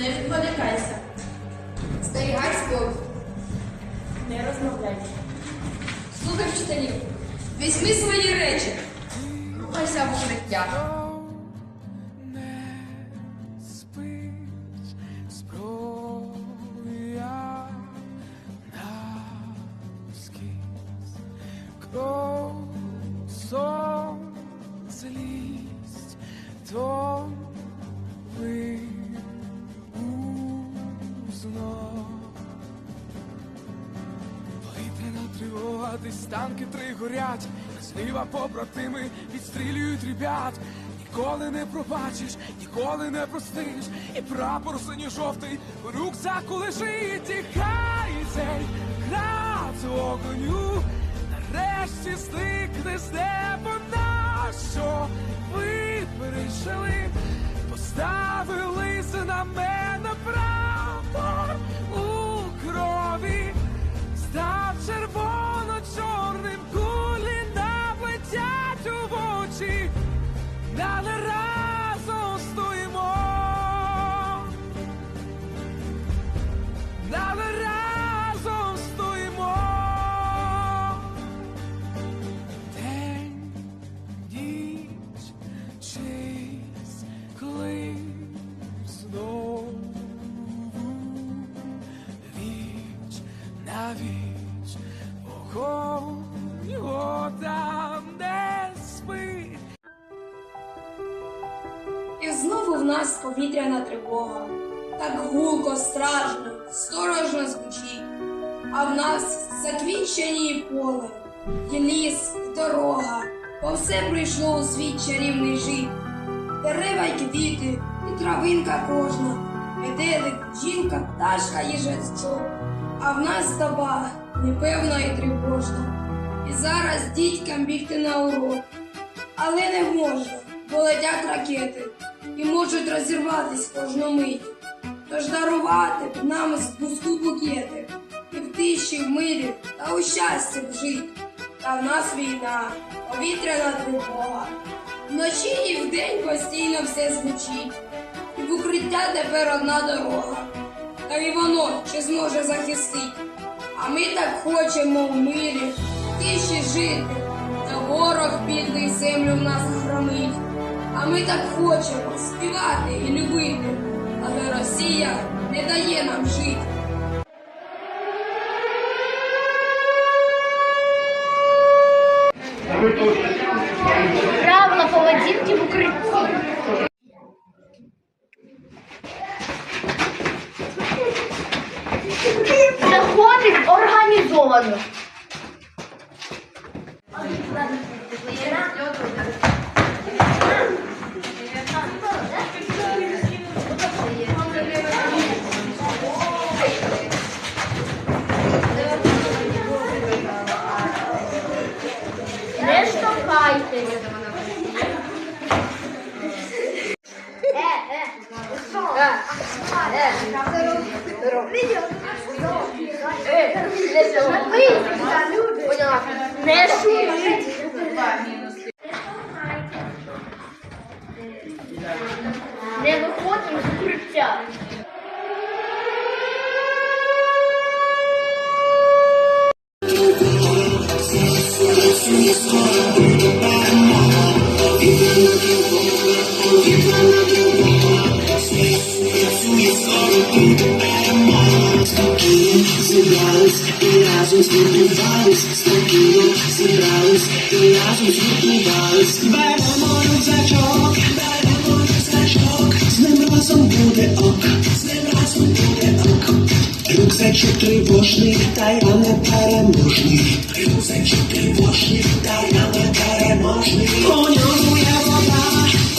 Не відволікайся. Зберігай спокій. Не розмовляй. Слухай вчителів. Візьми свої речі. Ну, Рухайся в життя. Злість твоя десь танки три горять, зліва побратими відстрілюють ребят. Ніколи не пробачиш, ніколи не простиш, і прапор синьо-жовтий в рюкзаку лежить, і хай цей град огоню на віч, вогонь його там не спить. І знову в нас повітряна тривога. Так гулко, страшно, сторожно звучить. А в нас заквічені і поле, і ліс, і дорога, бо все прийшло у світ чарівний жит. Дерева й квіти, і травинка кожна, метелик, жінка, пташка, їжачок. А в нас доба непевна і тривожна. І зараз дітькам бігти на урок. Але не можна, бо летять ракети і можуть розірватись кожну мить. Тож дарувати б нам з пуску букети, і в тиші, в мирі та у щасті жить. Та в нас війна, повітряна тривога. Вночі і вдень постійно все звучить, і в укриття тепер одна дорога. Та й воно чи зможе захистить. А ми так хочемо в мирі, тиші жити, та ворог підлий землю в нас громить. А ми так хочемо співати і любити, але Росія не дає нам жити. Правила поведінки в укритті. olha. Nešto kajte. Зібрались і разом згуртувались, спокійно зібрались і разом згуртувались. Беремо рюкзачок, тривожний, та я не переможний. Рюкзачок тривожний, та я не переможний. У ньому є вода,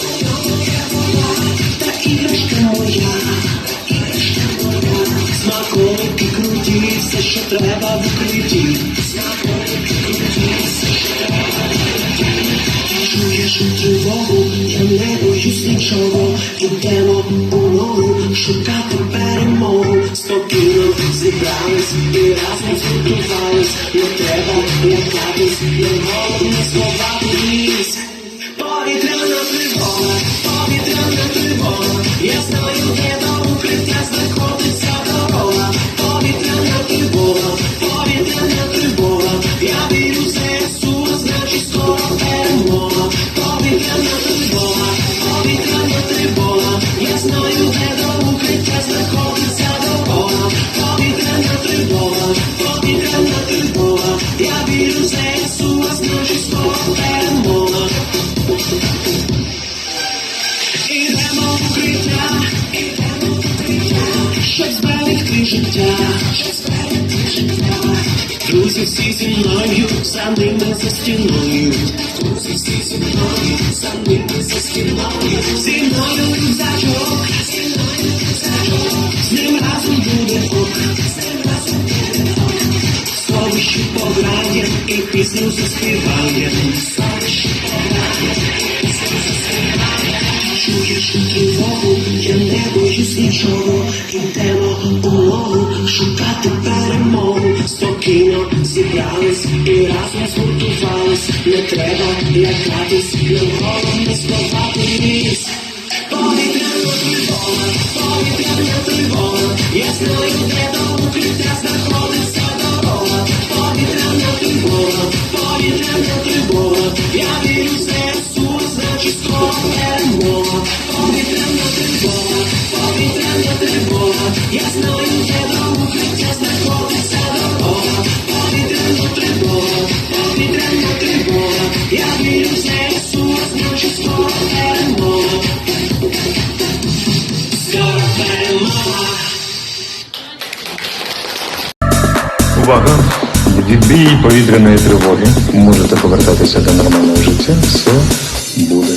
у ньому є вода, та іграшка моя, та іграшка моя. Смаколики круті, все, що треба в укритті. Смаколики круті, все, що треба в укритті. Чуєш тривогу, я не боюсь нічого. Ідемо у ногу шукати. Спокійно зібрались і разом згуртувались. Не треба лякатись, не головне сховатись. Щоб зберегти життя, життя. Друзі всі зі мною, за ними за стіною. Друзі всі зі мною, за ними за стіною. Зі мною рюкзачок, зі мною рюкзачок. З ним разом буде ок, з ним разом буде ок. Сховищі пограє і пісню заспіває. Сховищі пограє і пісню заспіває. Чуєш тривогу, я не боюсь нічого. Шукати перемогу. Спокійно зібрались і разом згуртувались. Не треба лякатись, не головне сховати ліс. Повітряна тривога, повітряна тривога. Я знаю, де до укриття знаходиться дорога. Повітряна тривога, повітряна тривога. Я вірю в ЗСУ, значить скоро перемога. Повітряна тривога, повітряна тривога. Я знаю, де Увага! Відбій повітряної тривоги. Можете повертатися до нормального життя. Все буде